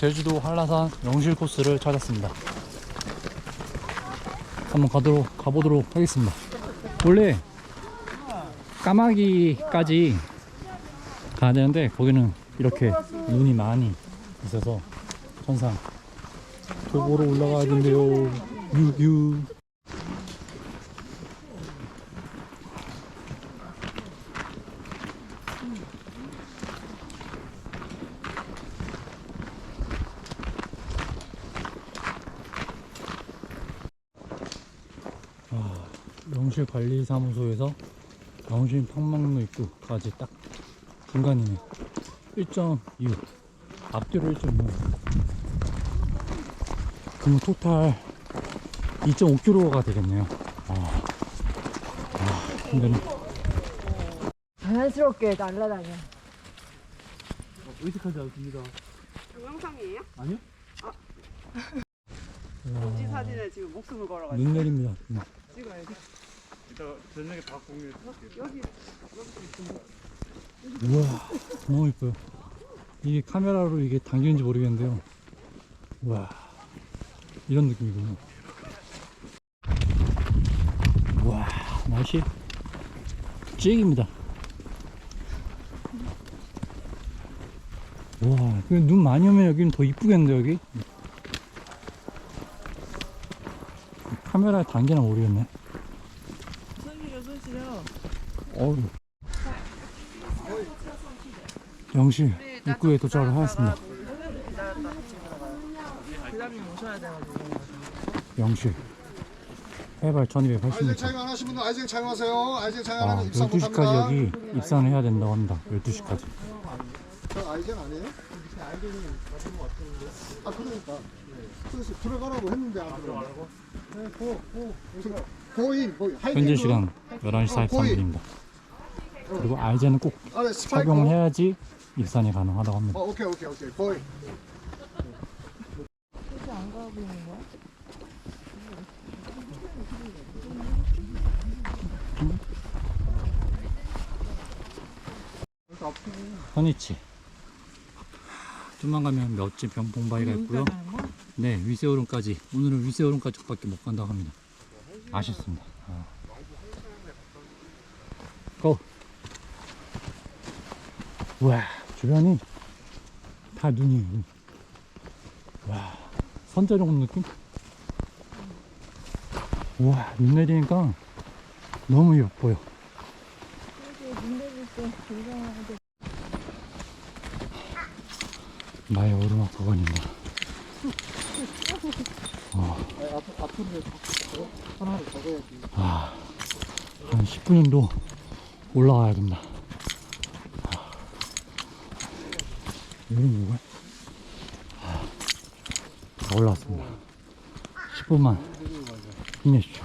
제주도 한라산 영실 코스를 찾았습니다. 한번 가도록 가보도록 하겠습니다. 원래 까마귀까지 가야 되는데 거기는 이렇게 눈이 많이 있어서 천상 도보로 올라가야 된대요. 유유. 아, 영실 관리사무소에서 영실 팡망로 입구까지 딱 중간이네. 1.6 앞뒤로 1.6 그럼 토탈 2.5km가 되겠네요. 아, 아 힘드네. 자연스럽게 날아다녀. 의식하지 않습니다. 동영상이에요? 아니요? 이 사진에 지금 목숨을 걸어가지고 눈 내립니다. 음. 찍어야 돼. 우와, 너무 이뻐요. 이게 카메라로 이게 당기는지 모르겠는데요. 우와, 이런 느낌이군요. 우와, 날씨 찌입니다. 우와, 그눈 많이 오면 여기는 더 이쁘겠는데 여기? 카메라에 당기나 모르겠네. 손실이요 손실이요. 어우. 영실 입구에 도착을 하였습니다. 영실 해발 아이젠 1280m. 차용 안 하신 분들 아이젠 차용하세요. 아이젠 차용 안 아, 하면 입상 12시까지 못합니다. 여기 입산을 해야 된다고 합니다. 12시까지. 저 아이젠 아니에요? 아 그러니까. 그래서 들어가라고 했는데 안 들어가라고? 네, 고, 고, 고인, 고인. 현재 시간 11시 43분입니다. 그리고 알제는 꼭 아래 스파이크. 착용을 해야지 입산이 가능하다고 합니다. 어, 오케이, 오케이, 오케이. 고인. 선이치. 좀만 가면 몇집 병풍바위가 있고요. 네, 위세오름까지. 오늘은 위세오름까지 밖에 못 간다고 합니다. 아쉽습니다. 아. 고! 우 와, 주변이 다 눈이에요. 눈. 와, 선자령 온 느낌? 우와, 눈 내리니까 너무 예뻐요. 나의 오르막 구간입니다. 적어야지. 아, 한 10분 정도 올라가야 됩니다. 여기 뭐가? 아, 다 올라왔습니다. 10분만 힘내십시오.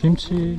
김치.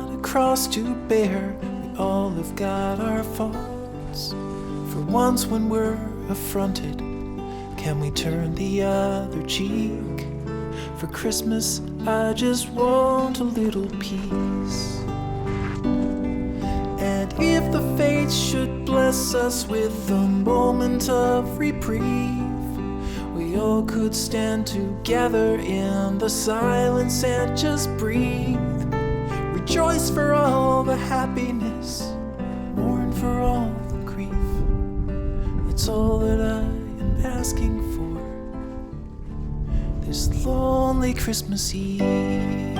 cross to bear, we all have got our faults. For once, when we're affronted, can we turn the other cheek? For Christmas, I just want a little peace. And if the fates should bless us with a moment of reprieve, we all could stand together in the silence and just breathe. Rejoice for all the happiness, mourn for all the grief. That's all that I am asking for this lonely Christmas Eve.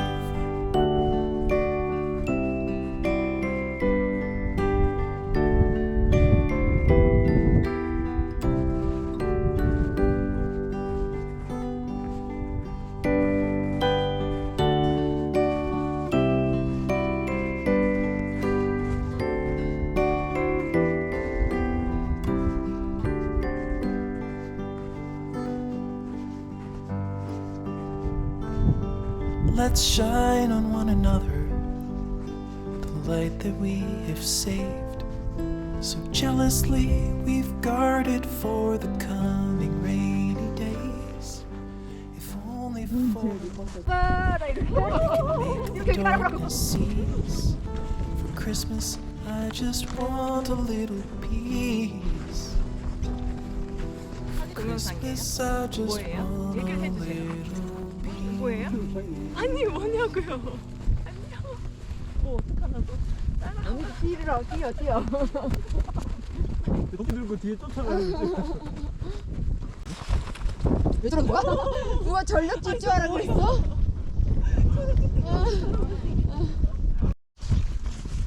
let's shine on one another the light that we have saved. So jealously we've guarded for the coming rainy days. If only for the darkness cease. For Christmas, I just want a little peace. For Christmas, I just want a little 뭐예요? 아니 뭐냐고요? 안녕. 뭐 어떡하냐고? 아니 뛰라 뛰어 뛰어 이렇게 들고 뒤에 쫓아가는 거지. 왜 저런 거야? 누가 전력 질주하라 그랬어?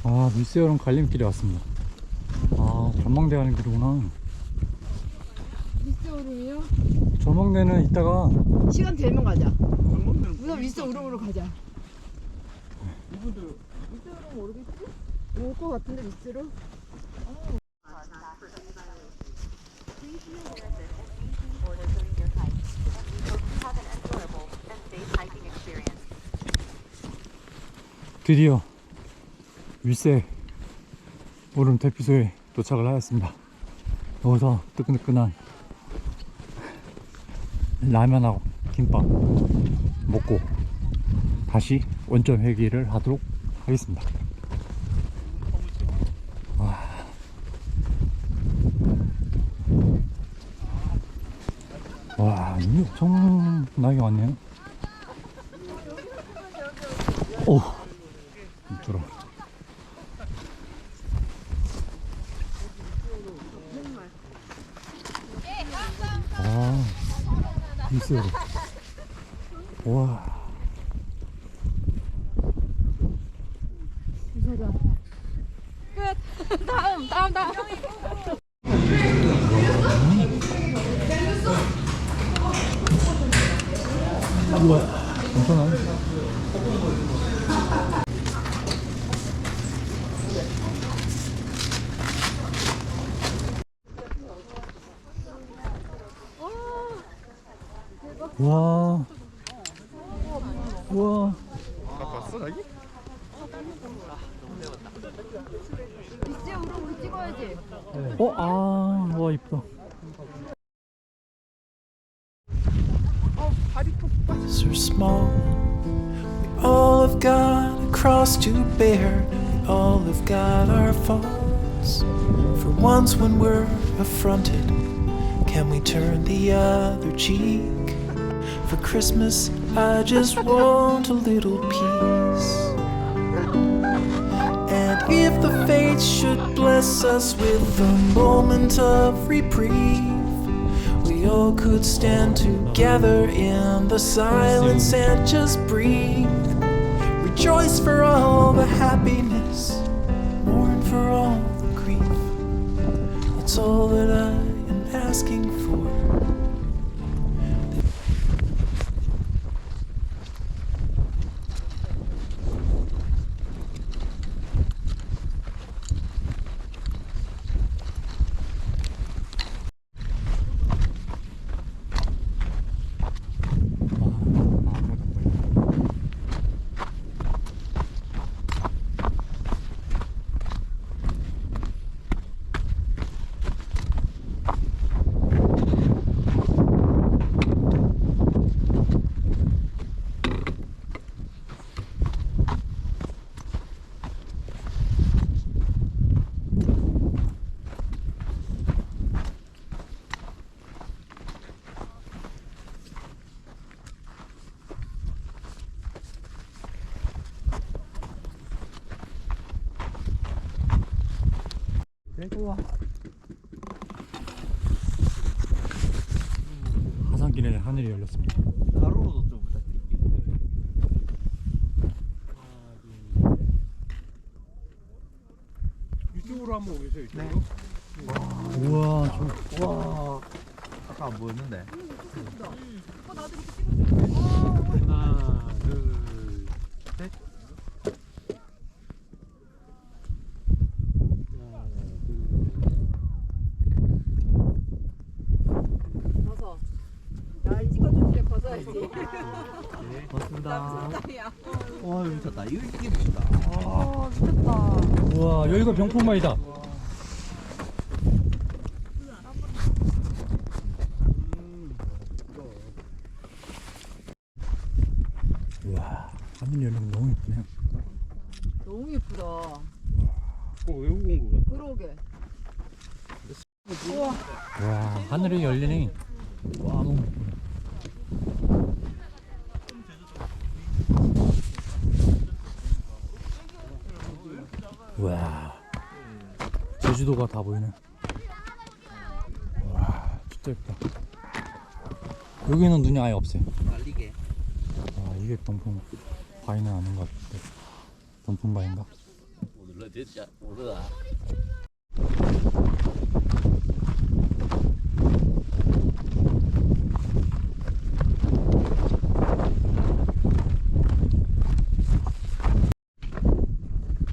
아 물새우랑 갈림길에 왔습니다 아 전망대 가는 길이구나 미스 오름이요? 전망대는 이따가 시간 되면 가자 우선 미스 오름으로 가자 이분들 오름 모르겠지? 올 것 같은데 미스로? 드디어 윗새 오름 대피소에 도착을 하였습니다. 여기서 뜨끈뜨끈한 라면하고 김밥 먹고 다시 원점 회귀를 하도록 하겠습니다. 와, 와 눈이 엄청나게 왔네요. 오. 들어. 아, 있어요. 와. 다음 다음 다음 이거 괜찮아? 와. 와. Havayıp'ta. are small. We all have got a cross to bear. We all have got our faults. For once, when we're affronted, can we turn the other cheek? For Christmas, I just want a little peace. If the fates should bless us with a moment of reprieve, we all could stand together in the silence and just breathe. Rejoice for all the happiness, mourn for all the grief. That's all that I am asking for. 하산길에 하늘이 열렸습니다. 가로로도 좀 부탁드릴게요. 이쪽으로 한번 오세요. 네. 우와, 저 와, 아까 안 보였는데. 하나, 둘, 셋. 벗어. 야, 찍어줄게 벗어야지. 고맙습니다. 야. 와, 미쳤다. 이게 미쳤다. 어, 미쳤다. 우와, 여기가 병풍마이다. 우와, 하늘이 열린 거 너무 예쁘네요. 너무 예쁘다. 꼭 외우고 온거 같아. 그러게. 와, 하늘이 열리니. 와, 너무 예쁘네. 와, 제주도가 다 보이네. 와, 진짜 예쁘다. 여기는 눈이 아예 없어요. 날리게. 아, 이게 덤풍 바위는 아닌 것 같은데. 덤풍 바위인가? 오늘라 진짜 오늘라.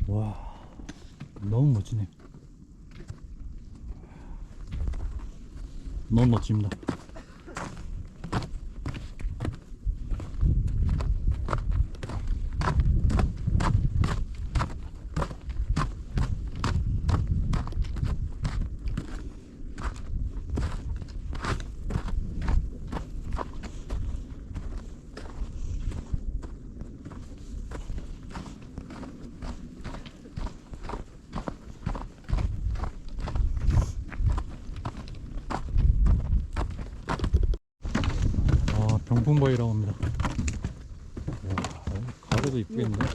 와, 너무 멋지네. 너무 멋집니다. 아, 병풍바위라고 합니다. 와, 가로도 이쁘겠는데?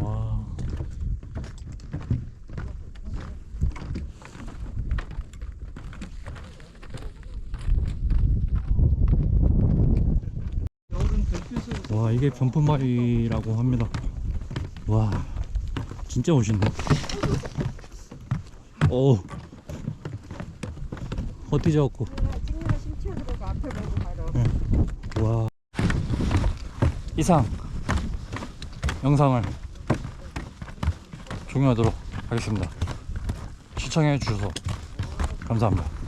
와. 와, 이게 병풍바위라고 합니다. 와, 진짜 멋있네. 오. 헛디져갖고. 찍느라 심치어 들어가 앞에 보고 바로. 와 이상 영상을 종료하도록 하겠습니다. 시청해 주셔서 감사합니다